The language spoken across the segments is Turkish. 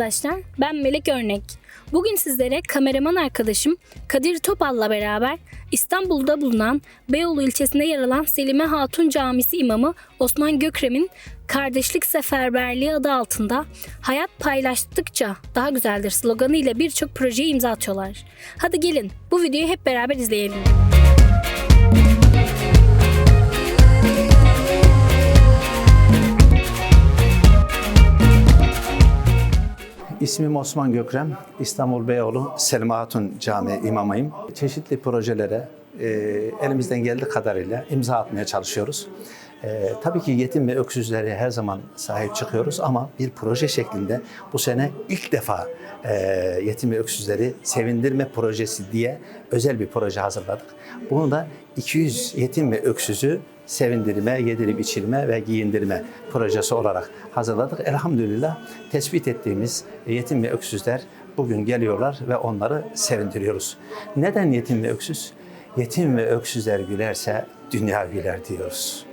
arkadaşlar. Ben Melek Örnek. Bugün sizlere kameraman arkadaşım Kadir Topal'la beraber İstanbul'da bulunan Beyoğlu ilçesinde yer alan Selime Hatun Camisi imamı Osman Gökrem'in Kardeşlik Seferberliği adı altında Hayat paylaştıkça daha güzeldir sloganı ile birçok projeye imza atıyorlar. Hadi gelin bu videoyu hep beraber izleyelim. İsmim Osman Gökrem, İstanbul Beyoğlu Selma Hatun Camii imamıyım. Çeşitli projelere e, elimizden geldiği kadarıyla imza atmaya çalışıyoruz. E, tabii ki yetim ve öksüzlere her zaman sahip çıkıyoruz ama bir proje şeklinde bu sene ilk defa e, yetim ve öksüzleri sevindirme projesi diye özel bir proje hazırladık. Bunu da 200 yetim ve öksüzü sevindirme, yedirip içirme ve giyindirme projesi olarak hazırladık. Elhamdülillah tespit ettiğimiz yetim ve öksüzler bugün geliyorlar ve onları sevindiriyoruz. Neden yetim ve öksüz? Yetim ve öksüzler gülerse dünya güler diyoruz.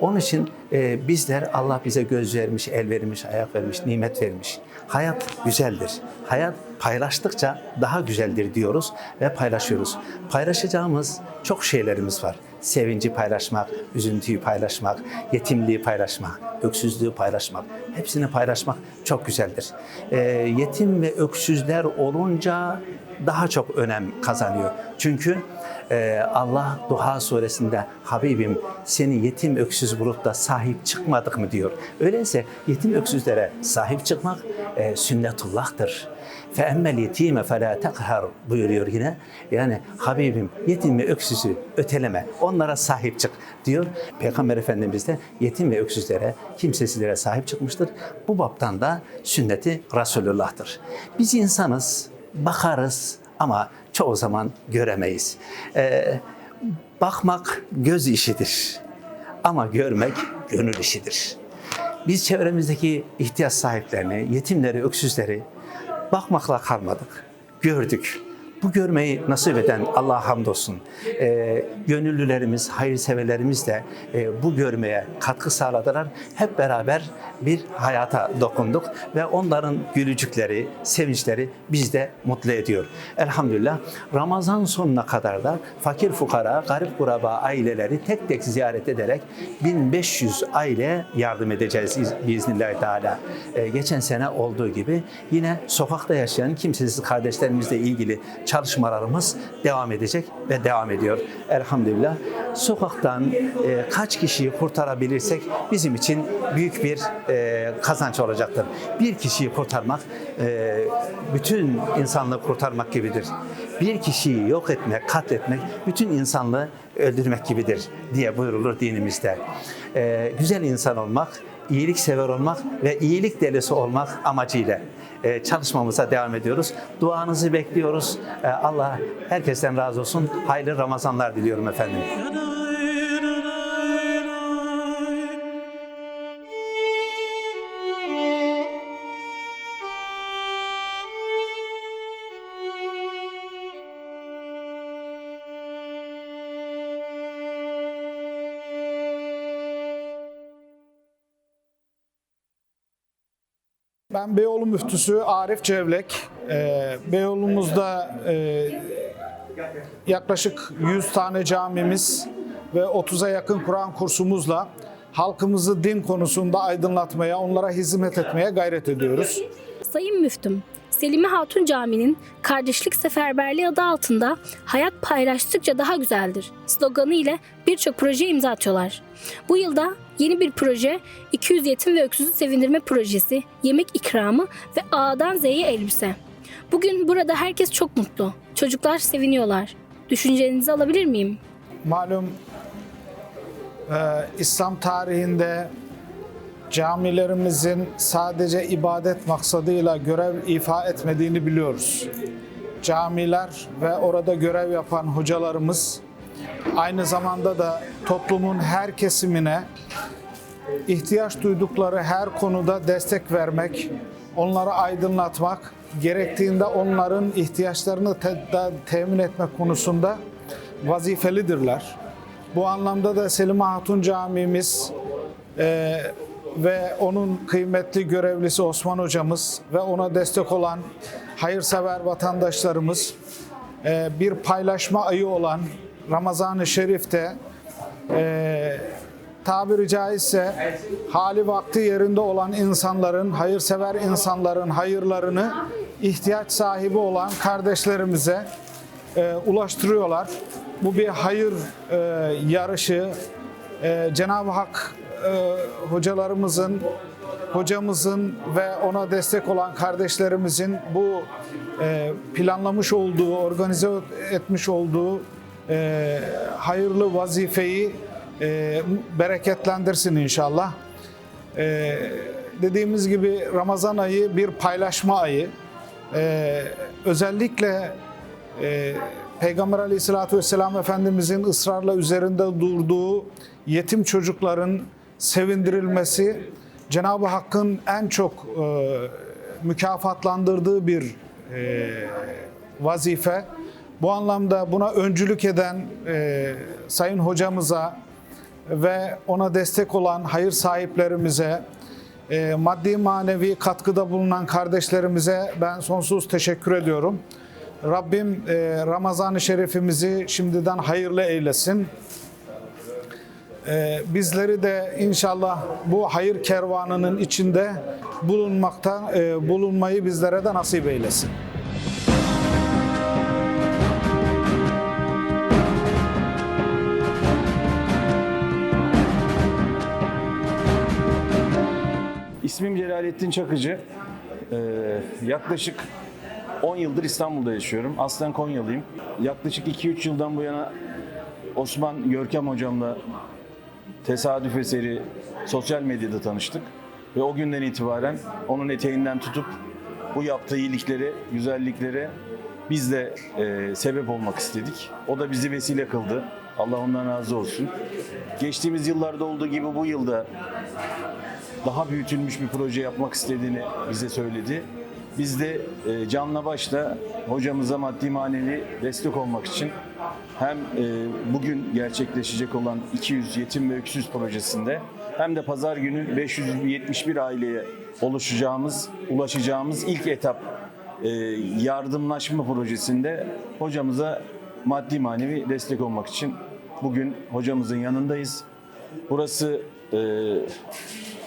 Onun için e, bizler Allah bize göz vermiş, el vermiş, ayak vermiş, nimet vermiş. Hayat güzeldir. Hayat paylaştıkça daha güzeldir diyoruz ve paylaşıyoruz. Paylaşacağımız çok şeylerimiz var. Sevinci paylaşmak, üzüntüyü paylaşmak, yetimliği paylaşmak, öksüzlüğü paylaşmak. Hepsini paylaşmak çok güzeldir. E, yetim ve öksüzler olunca daha çok önem kazanıyor. Çünkü ee, Allah Duha suresinde Habibim seni yetim öksüz bulup da sahip çıkmadık mı diyor. Öyleyse yetim öksüzlere sahip çıkmak e, sünnetullah'tır. Yetime fe la tekhar buyuruyor yine. Yani Habibim yetim ve öksüzü öteleme. Onlara sahip çık diyor. Peygamber Efendimiz de yetim ve öksüzlere, kimsesizlere sahip çıkmıştır. Bu baptan da sünneti Resulullah'tır. Biz insanız, bakarız ama çoğu zaman göremeyiz. Ee, bakmak göz işidir ama görmek gönül işidir. Biz çevremizdeki ihtiyaç sahiplerini, yetimleri, öksüzleri bakmakla kalmadık, gördük. Bu görmeyi nasip eden Allah'a hamdolsun. Ee, gönüllülerimiz, hayırseverlerimiz de e, bu görmeye katkı sağladılar. Hep beraber bir hayata dokunduk ve onların gülücükleri, sevinçleri bizde mutlu ediyor. Elhamdülillah Ramazan sonuna kadar da fakir fukara, garip kuraba aileleri tek tek ziyaret ederek 1500 aile yardım edeceğiz biiznillahü teala. Ee, geçen sene olduğu gibi yine sokakta yaşayan kimsesiz kardeşlerimizle ilgili çalışmalarımız devam edecek ve devam ediyor. Elhamdülillah. Sokaktan e, kaç kişiyi kurtarabilirsek bizim için büyük bir e, kazanç olacaktır. Bir kişiyi kurtarmak e, bütün insanlığı kurtarmak gibidir. Bir kişiyi yok etmek, katletmek bütün insanlığı öldürmek gibidir diye buyurulur dinimizde. E, güzel insan olmak, iyilik sever olmak ve iyilik delisi olmak amacıyla çalışmamıza devam ediyoruz. Duanızı bekliyoruz. E, Allah herkesten razı olsun. Hayırlı Ramazanlar diliyorum efendim. Ben Beyoğlu müftüsü Arif Cevlek. Ee, Beyoğlu'muzda e, yaklaşık 100 tane camimiz ve 30'a yakın Kur'an kursumuzla halkımızı din konusunda aydınlatmaya, onlara hizmet etmeye gayret ediyoruz. Sayın Müftüm, Selime Hatun Camii'nin Kardeşlik Seferberliği adı altında Hayat paylaştıkça daha güzeldir sloganı ile birçok proje imza atıyorlar. Bu yılda yeni bir proje 200 yetim ve öksüzü sevindirme projesi, yemek ikramı ve A'dan Z'ye elbise. Bugün burada herkes çok mutlu. Çocuklar seviniyorlar. Düşüncelerinizi alabilir miyim? Malum e, İslam tarihinde camilerimizin sadece ibadet maksadıyla görev ifa etmediğini biliyoruz. Camiler ve orada görev yapan hocalarımız aynı zamanda da toplumun her kesimine ihtiyaç duydukları her konuda destek vermek, onları aydınlatmak, gerektiğinde onların ihtiyaçlarını te- temin etmek konusunda vazifelidirler. Bu anlamda da Selime Hatun Camimiz ve onun kıymetli görevlisi Osman hocamız ve ona destek olan hayırsever vatandaşlarımız e, bir paylaşma ayı olan Ramazan-ı Şerif'te e, tabiri caizse hali vakti yerinde olan insanların, hayırsever insanların hayırlarını ihtiyaç sahibi olan kardeşlerimize e, ulaştırıyorlar. Bu bir hayır yarışı. Cenab-ı Hak e, hocalarımızın, hocamızın ve ona destek olan kardeşlerimizin bu e, planlamış olduğu, organize etmiş olduğu e, hayırlı vazifeyi e, bereketlendirsin inşallah. E, dediğimiz gibi Ramazan ayı bir paylaşma ayı. E, özellikle e, Peygamber Aleyhisselatü Vesselam Efendimizin ısrarla üzerinde durduğu yetim çocukların sevindirilmesi Cenab-ı Hakk'ın en çok e, mükafatlandırdığı bir e, vazife. Bu anlamda buna öncülük eden e, Sayın Hocamıza ve ona destek olan hayır sahiplerimize, e, maddi manevi katkıda bulunan kardeşlerimize ben sonsuz teşekkür ediyorum. Rabbim e, Ramazan-ı Şerifimizi şimdiden hayırlı eylesin. E, bizleri de inşallah bu hayır kervanının içinde bulunmakta e, bulunmayı bizlere de nasip eylesin. İsmim Celalettin Çakıcı. Ee, yaklaşık 10 yıldır İstanbul'da yaşıyorum. Aslen Konyalıyım. Yaklaşık 2-3 yıldan bu yana Osman Görkem hocamla tesadüf eseri sosyal medyada tanıştık. Ve o günden itibaren onun eteğinden tutup bu yaptığı iyilikleri, güzelliklere biz de e, sebep olmak istedik. O da bizi vesile kıldı. Allah ondan razı olsun. Geçtiğimiz yıllarda olduğu gibi bu yılda daha büyütülmüş bir proje yapmak istediğini bize söyledi. Biz de e, canla başla hocamıza maddi manevi destek olmak için hem e, bugün gerçekleşecek olan 200 yetim ve öksüz projesinde hem de pazar günü 571 aileye oluşacağımız, ulaşacağımız ilk etap e, yardımlaşma projesinde hocamıza maddi manevi destek olmak için bugün hocamızın yanındayız. Burası e,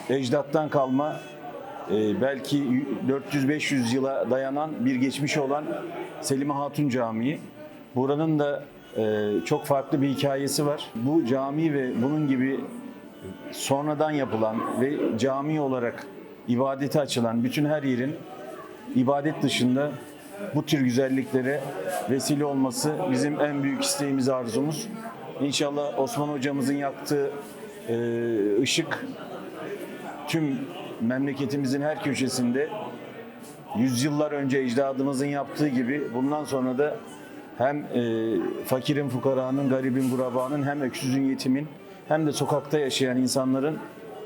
ecdattan kalma e, belki 400-500 yıla dayanan bir geçmişi olan Selime Hatun Camii. Buranın da e, çok farklı bir hikayesi var. Bu cami ve bunun gibi sonradan yapılan ve cami olarak ibadete açılan bütün her yerin ibadet dışında bu tür güzelliklere vesile olması bizim en büyük isteğimiz, arzumuz. İnşallah Osman hocamızın yaktığı e, ışık tüm memleketimizin her köşesinde yüzyıllar önce ecdadımızın yaptığı gibi bundan sonra da hem e, fakirin, fukaranın, garibin, gurabanın hem öksüzün, yetimin hem de sokakta yaşayan insanların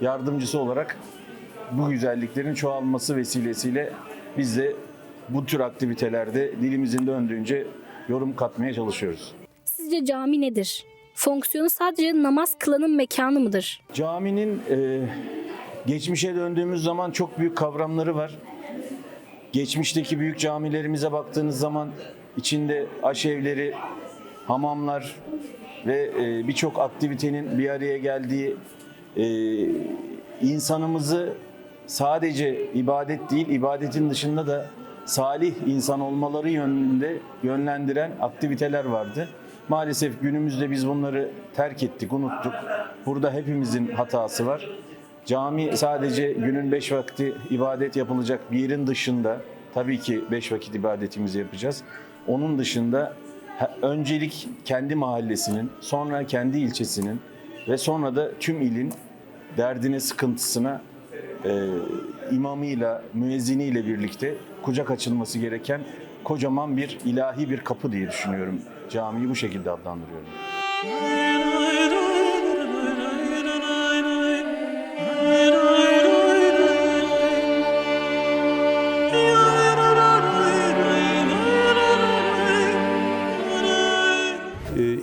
yardımcısı olarak bu güzelliklerin çoğalması vesilesiyle biz de bu tür aktivitelerde dilimizin döndüğünce yorum katmaya çalışıyoruz. Sizce cami nedir? Fonksiyonu sadece namaz kılanın mekanı mıdır? Caminin e, geçmişe döndüğümüz zaman çok büyük kavramları var. Geçmişteki büyük camilerimize baktığınız zaman içinde aşevleri, hamamlar ve e, birçok aktivitenin bir araya geldiği e, insanımızı sadece ibadet değil, ibadetin dışında da salih insan olmaları yönünde yönlendiren aktiviteler vardı. Maalesef günümüzde biz bunları terk ettik, unuttuk. Burada hepimizin hatası var. Cami sadece günün beş vakti ibadet yapılacak bir yerin dışında, tabii ki beş vakit ibadetimizi yapacağız. Onun dışında öncelik kendi mahallesinin, sonra kendi ilçesinin ve sonra da tüm ilin derdine, sıkıntısına e, imamıyla, müezziniyle birlikte kucak açılması gereken kocaman bir ilahi bir kapı diye düşünüyorum. Camiyi bu şekilde adlandırıyorum.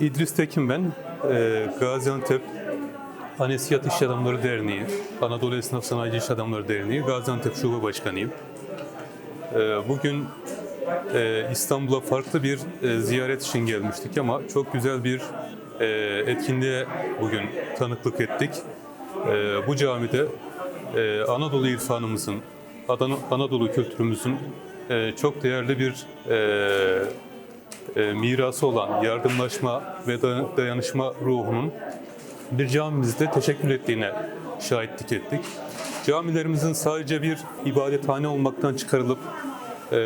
İdris Tekin ben. Ee, Gaziantep Anesiyat İş Adamları Derneği, Anadolu Esnaf Sanayici İş Adamları Derneği, Gaziantep Şube Başkanıyım. Ee, Bugün e, İstanbul'a farklı bir e, ziyaret için gelmiştik ama çok güzel bir e, etkinliğe bugün tanıklık ettik. E, Bu camide e, Anadolu irfanımızın, Anadolu kültürümüzün e, çok değerli bir e, mirası olan yardımlaşma ve da- dayanışma ruhunun bir camimizde teşekkür ettiğine şahitlik ettik. Camilerimizin sadece bir ibadethane olmaktan çıkarılıp e,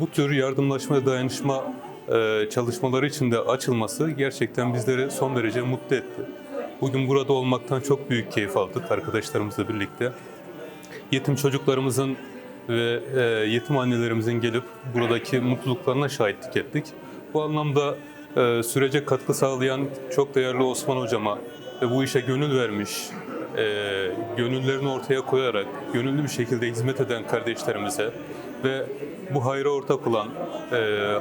bu tür yardımlaşma ve dayanışma e, çalışmaları içinde açılması gerçekten bizleri son derece mutlu etti. Bugün burada olmaktan çok büyük keyif aldık arkadaşlarımızla birlikte yetim çocuklarımızın ve e, yetim annelerimizin gelip buradaki mutluluklarına şahitlik ettik. Bu anlamda e, sürece katkı sağlayan çok değerli Osman hocama ve bu işe gönül vermiş, e, gönüllerini ortaya koyarak gönüllü bir şekilde hizmet eden kardeşlerimize ve bu hayra ortak olan, e,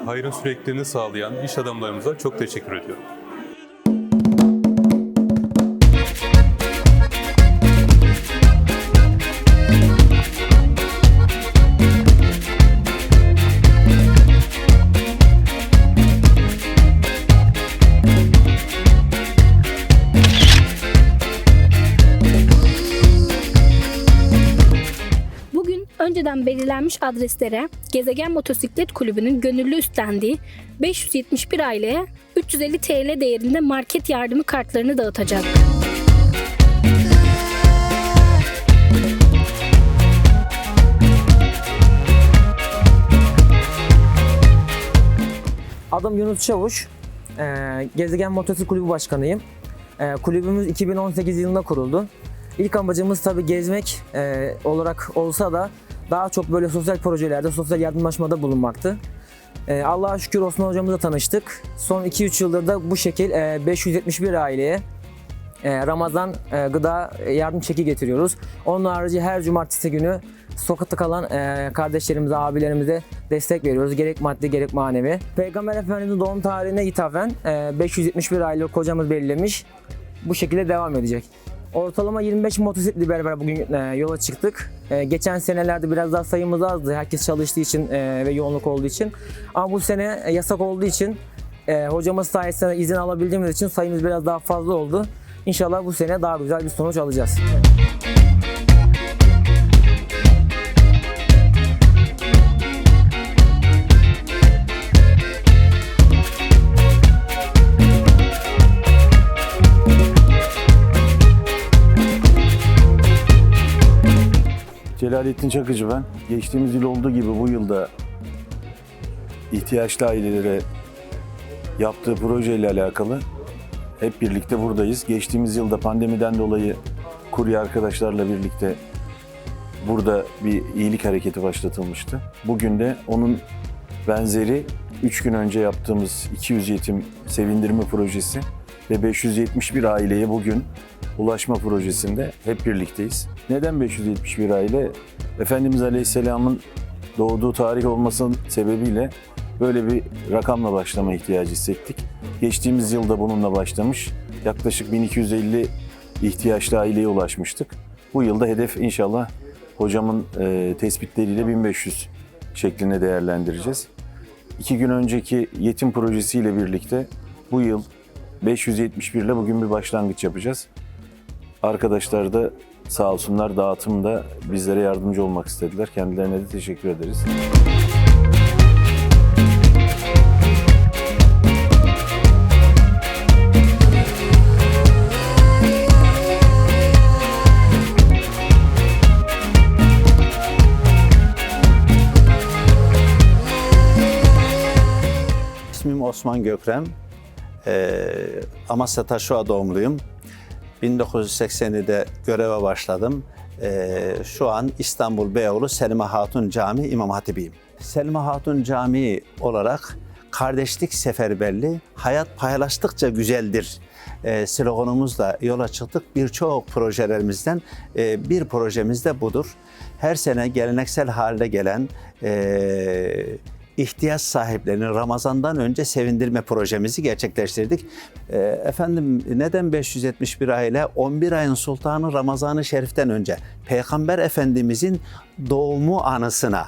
hayrın sürekliliğini sağlayan iş adamlarımıza çok teşekkür ediyorum. Belirlenmiş adreslere Gezegen Motosiklet Kulübü'nün gönüllü üstlendiği 571 aileye 350 TL değerinde market yardımı kartlarını dağıtacak. Adım Yunus Çavuş. Ee, Gezegen Motosiklet Kulübü Başkanıyım. Ee, kulübümüz 2018 yılında kuruldu. İlk amacımız tabii gezmek e, olarak olsa da daha çok böyle sosyal projelerde, sosyal yardımlaşmada bulunmaktı. Ee, Allah'a şükür Osman hocamızla tanıştık. Son 2-3 yıldır da bu şekil e, 571 aileye e, Ramazan e, gıda yardım çeki getiriyoruz. Onun harici her cumartesi günü sokakta kalan e, kardeşlerimize, abilerimize destek veriyoruz. Gerek maddi gerek manevi. Peygamber Efendimiz'in doğum tarihine ithafen e, 571 aylık kocamız belirlemiş. Bu şekilde devam edecek. Ortalama 25 motosikletle beraber bugün e, yola çıktık. E, geçen senelerde biraz daha sayımız azdı. Herkes çalıştığı için e, ve yoğunluk olduğu için. Ama bu sene e, yasak olduğu için e, hocamız sayesinde izin alabildiğimiz için sayımız biraz daha fazla oldu. İnşallah bu sene daha güzel bir sonuç alacağız. Celalettin Çakıcı ben. Geçtiğimiz yıl olduğu gibi bu yılda ihtiyaçlı ailelere yaptığı projeyle alakalı hep birlikte buradayız. Geçtiğimiz yılda pandemiden dolayı kurye arkadaşlarla birlikte burada bir iyilik hareketi başlatılmıştı. Bugün de onun benzeri 3 gün önce yaptığımız 200 yetim sevindirme projesi ve 571 aileye bugün ulaşma projesinde hep birlikteyiz. Neden 571 aile? Efendimiz Aleyhisselam'ın doğduğu tarih olmasının sebebiyle böyle bir rakamla başlama ihtiyacı hissettik. Geçtiğimiz yılda bununla başlamış. Yaklaşık 1250 ihtiyaçlı aileye ulaşmıştık. Bu yılda hedef inşallah hocamın e, tespitleriyle 1500 şeklinde değerlendireceğiz. İki gün önceki yetim projesiyle birlikte bu yıl 571 ile bugün bir başlangıç yapacağız. Arkadaşlar da sağ olsunlar dağıtımda bizlere yardımcı olmak istediler. Kendilerine de teşekkür ederiz. İsmim Osman Gökrem. Ee, Amasya Taşova doğumluyum. 1980'de göreve başladım. Ee, şu an İstanbul Beyoğlu Selime Hatun Camii İmam Hatibiyim. Selime Hatun Camii olarak kardeşlik seferberliği, hayat paylaştıkça güzeldir e, sloganımızla yola çıktık. Birçok projelerimizden e, bir projemiz de budur. Her sene geleneksel halde gelen e, ihtiyaç sahiplerini Ramazan'dan önce sevindirme projemizi gerçekleştirdik. E, efendim neden 571 aile? 11 ayın sultanı Ramazan-ı Şerif'ten önce Peygamber Efendimizin doğumu anısına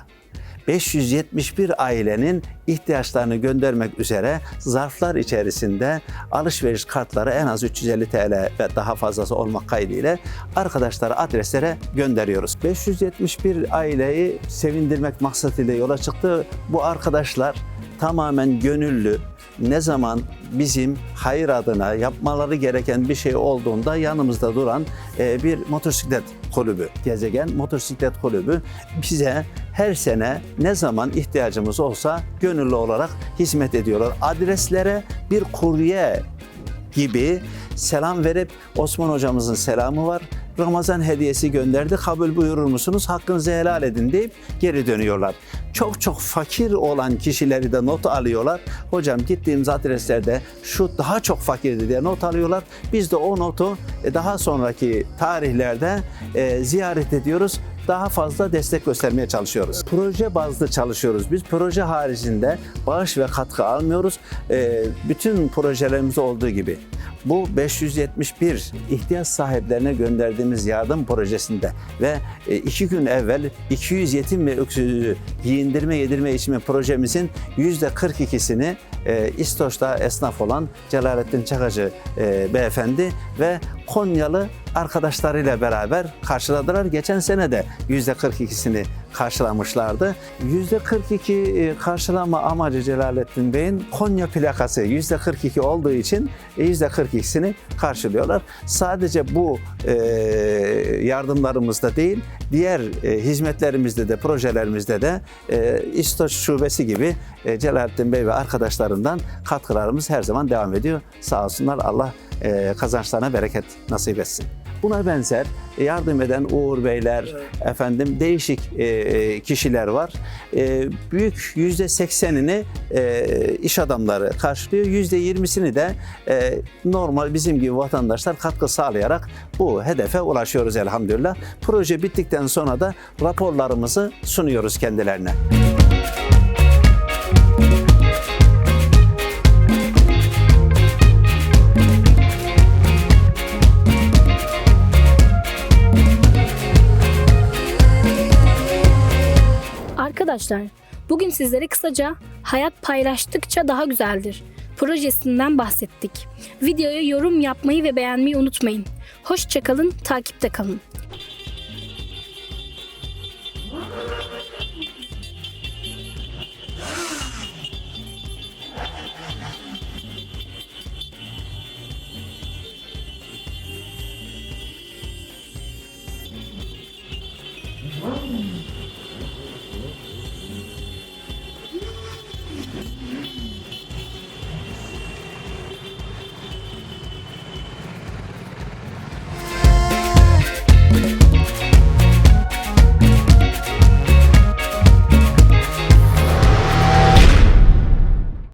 571 ailenin ihtiyaçlarını göndermek üzere zarflar içerisinde alışveriş kartları en az 350 TL ve daha fazlası olmak kaydıyla arkadaşlara adreslere gönderiyoruz. 571 aileyi sevindirmek maksadıyla yola çıktı. Bu arkadaşlar tamamen gönüllü, ne zaman bizim hayır adına yapmaları gereken bir şey olduğunda yanımızda duran e, bir motosiklet kulübü, Gezegen Motosiklet Kulübü bize her sene ne zaman ihtiyacımız olsa gönüllü olarak hizmet ediyorlar. Adreslere bir kurye gibi selam verip Osman hocamızın selamı var. Ramazan hediyesi gönderdi. Kabul buyurur musunuz? Hakkınızı helal edin deyip geri dönüyorlar. Çok çok fakir olan kişileri de not alıyorlar. Hocam gittiğimiz adreslerde şu daha çok fakirdi diye not alıyorlar. Biz de o notu e, daha sonraki tarihlerde e, ziyaret ediyoruz daha fazla destek göstermeye çalışıyoruz. Proje bazlı çalışıyoruz. Biz proje haricinde bağış ve katkı almıyoruz. Ee, bütün projelerimizde olduğu gibi bu 571 ihtiyaç sahiplerine gönderdiğimiz yardım projesinde ve e, iki gün evvel 200 yetim ve öksüzü giyindirme, yedirme, içme projemizin %42'sini e, İstoç'ta esnaf olan Celalettin Çakacı e, beyefendi ve Konyalı arkadaşlarıyla beraber karşıladılar. Geçen sene de %42'sini karşılamışlardı. %42 e, karşılama amacı Celalettin Bey'in Konya plakası %42 olduğu için e, %42'sini karşılıyorlar. Sadece bu e, yardımlarımızda değil, diğer e, hizmetlerimizde de, projelerimizde de e, İstoç Şubesi gibi e, Celalettin Bey ve arkadaşlarından katkılarımız her zaman devam ediyor. Sağ olsunlar Allah e, kazançlarına bereket nasip etsin. Buna benzer yardım eden Uğur Beyler, efendim değişik e, kişiler var. E, büyük yüzde seksenini e, iş adamları karşılıyor. Yüzde yirmisini de e, normal bizim gibi vatandaşlar katkı sağlayarak bu hedefe ulaşıyoruz elhamdülillah. Proje bittikten sonra da raporlarımızı sunuyoruz kendilerine. Arkadaşlar, bugün sizlere kısaca Hayat Paylaştıkça Daha Güzeldir projesinden bahsettik. Videoya yorum yapmayı ve beğenmeyi unutmayın. Hoşçakalın, takipte kalın.